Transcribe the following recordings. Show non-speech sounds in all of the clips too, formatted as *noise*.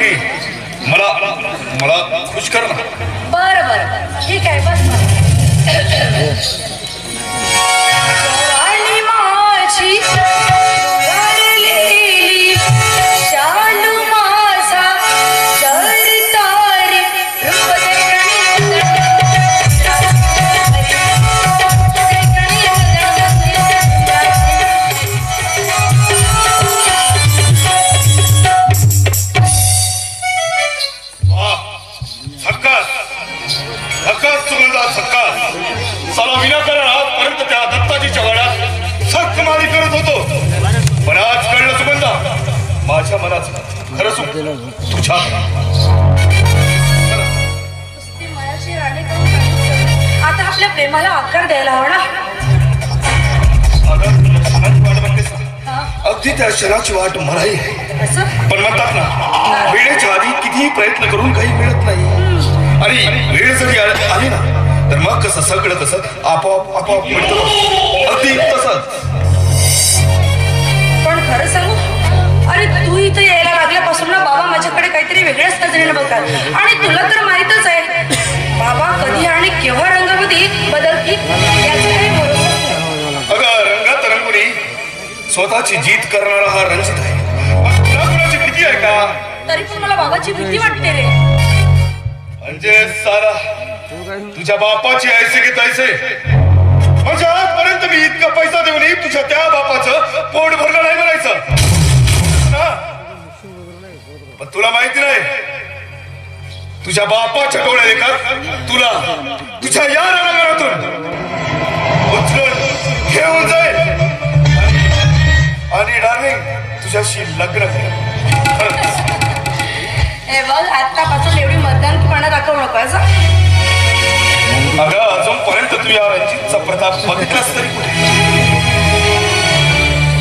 की मला मला खुश कर ना. माझ्या मनाचं खरं सुख तुझ्या. आता आपल्या प्रेमाला आकार द्यायला हवा ना? हा, अगदी त्या क्षणाची वाट मलाही. आहे पण म्हणतात ना वेळेच्या आधी कितीही प्रयत्न करून काही मिळत नाही. आणि वेळ जरी आली ना तर मग कसं सगळं कसं आपोआप आपोआप मिळतं. अगदी तसंच. काहीतरी वेगळ्याच नजरेने बघतात. आणि तुला तर माहीतच आहे बाबा कधी आणि केव्हा रंगामध्ये बदलतील. अगं रंगात रंगुनी स्वतःची जीत करणारा हा रणजित आहे. तुला कुणाची भीती आहे का? तरी पण मला बाबाची भीती वाटते रे. म्हणजे सारा तुझ्या बापाची ऐसे की तैसे. म्हणजे आजपर्यंत मी इतका पैसा देऊनही तुझ्या त्या बापाचं पोट भरलं नाही म्हणायचं. ना? पण तुला माहिती नाही. तुझ्या बापाच्या डोळ्या एकात तुला तुझ्या या रणांगणातून उचलून घेऊन जाईल. आणि डार्लिंग तुझ्याशी लग्न. हे बघ आतापासून एवढी मतदानपणा दाखवू अगं अजूनपर्यंत तू या रणजितचा प्रताप बघितलास तरी कुठे?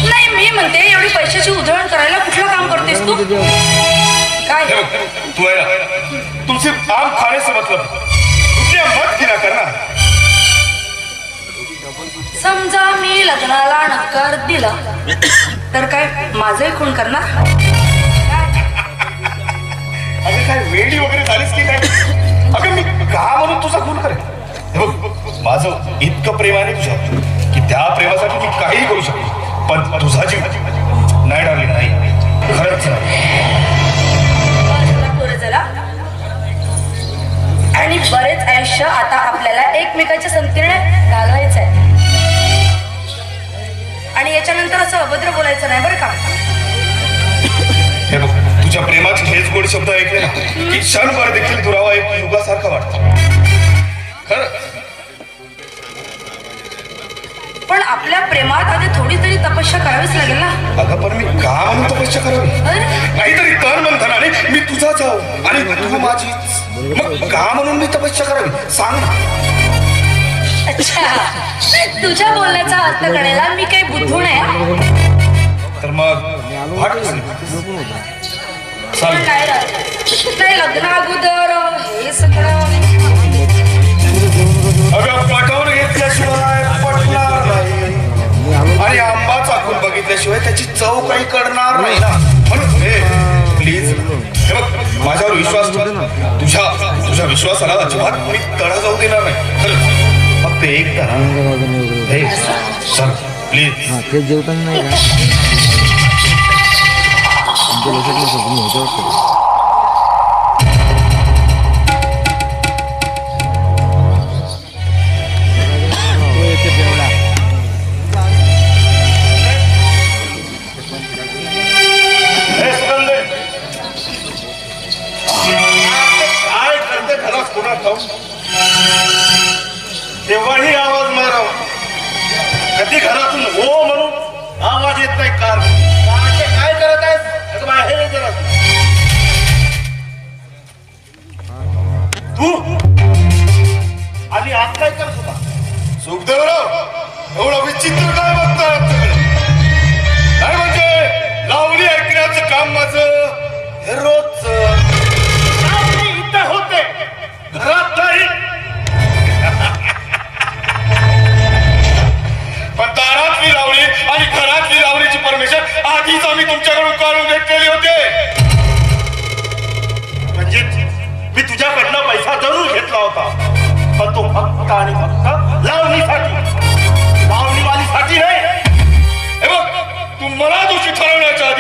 नाही मी म्हणते एवढी पैशाची उधळण करायला कुठलं काम करतेस तू? काय? हे तू आहे ना तुमचे आम खाने से मतलब तुझे मत गिरा करना समजा मी लग्नाला नकार दिला तर काय माझंही खून करणार? अगं काय वेडी वगैरे झालीस की काय? अगं मी का म्हणून तुझा खून करेन? हे बघ माझं इतकं प्रेम आहे तुझ्या की त्या प्रेमासाठी मी काहीही करू शकतो. पण तुझा जीव नाही डारली नाही. खरंच नाही. आणि बरेच आयुष्य आता आपल्याला एकमेकाच्या संतीर्ण घालवायचं आहे आणि याच्यानंतर असं अभद्र बोलायचं नाही बरं का? हे बघ तुझ्या प्रेमाचे हेच गोड शब्द ऐकले ना की क्षणभर देखील दुरावा एक युगासारखा वाटतो. खरं पण आपल्या प्रेमात आधी थोडी तरी तपस्या करावीच लागेल ना. अगं पण मी का म्हणून तपस्या करावी? अरे? नाहीतरी तन मन धनाने मी तुझाच आहो आणि तू माझीच मग का म्हणून मी तपस्या करावी? सांग ना. अच्छा. तुझ्या बोलण्याचा अर्थ कळायला मी काही बुद्धू नाही. तर मग? पण सांग. नाही लग्न अगोदर हे सगळं अगं पटवून घेतल्याशिवाय चव काही कळणार नाही. ना म्हणून हे प्लीज हे बघ माझ्यावर विश्वास ठेव तुझ्या तुझ्या विश्वासाला अजिबात मी तडा जाऊ देणार नाही. फक्त एक हे सर प्लीज हा जेवताना नाही का? *laughs* हे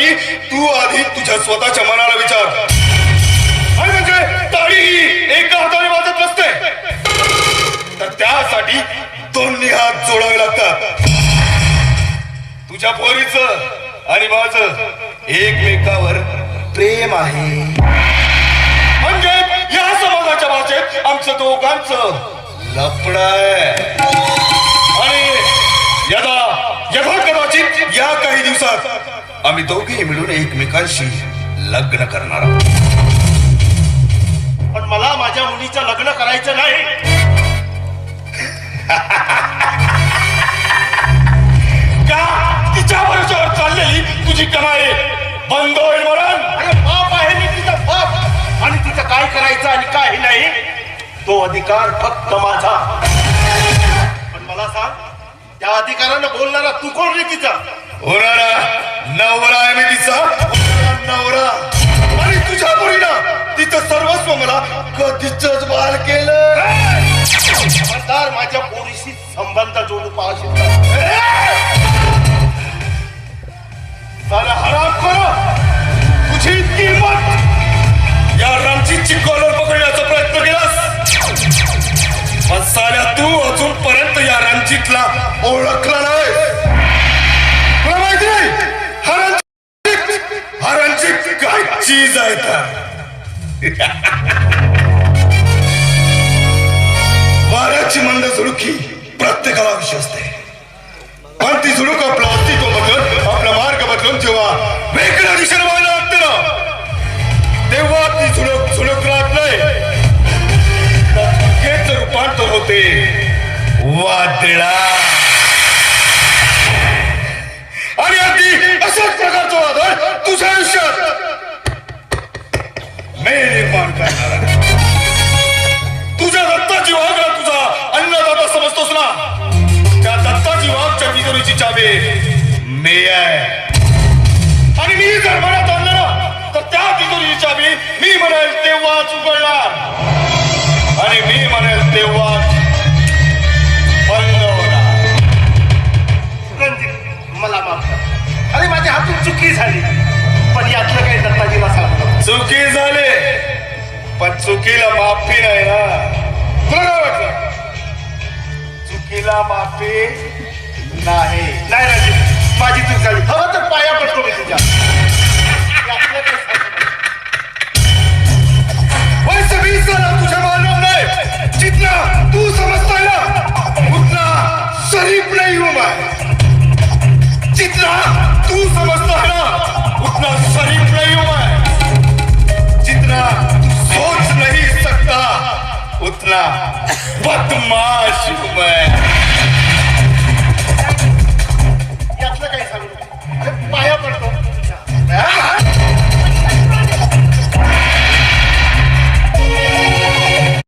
ठरवण्याच्या तू आधी तुझ्या स्वतःच्या मनाला विचार. आणि म्हणजे टाळी एका हाताने वाजत नसते तर त्यासाठी दोन्ही हात जोडावे लागतात. तुझ्या पोरीच आणि माझ एकमेकावर प्रेम आहे. म्हणजे या समाजाच्या भाषेत आमचं दोघांचं लपड आणि यदा यदा कदाचित या काही दिवसात आम्ही दोघे मिळून एकमेकांशी लग्न करणार आहोत. पण मला माझ्या मुलीचं लग्न करायचं नाही. का? तिच्या भरोश्यावर चाललेली तुझी कमाई? बंद होईल मरण? अरे बाप आहे मी तिचा बाप. आणि तिचं काय करायचं आणि काय नाही तो अधिकार फक्त माझा. पण मला सांग त्या अधिकारानं बोलणारा तू कोण रे तिचा? होणारा. नवरा आहे मी तिचा. नवरा. आणि तुझ्या मुलीनं तिचं सर्वस्व मला कधीच बाल केलं. माझ्या पोरीशी संबंध जोडू पाहशील वादळा आणि अगदी अशाच प्रकारचं वादळ तुझ्या आयुष्यात मी निर्माण करणार तुझ्या दत्ताची वाघला तुझा अन्नदाता समजतोस ना त्या दत्ताची वाघच्या तिजोरीची चाबी मी आहे चुकीला माफी नाही ना. तुला काय वाटलं चुकीला माफी नाही नाही. माझी चूक झाली. हवं तर पाया पडतो मी तुझ्या. असला बदमाश यातलं काय सांगू? पाया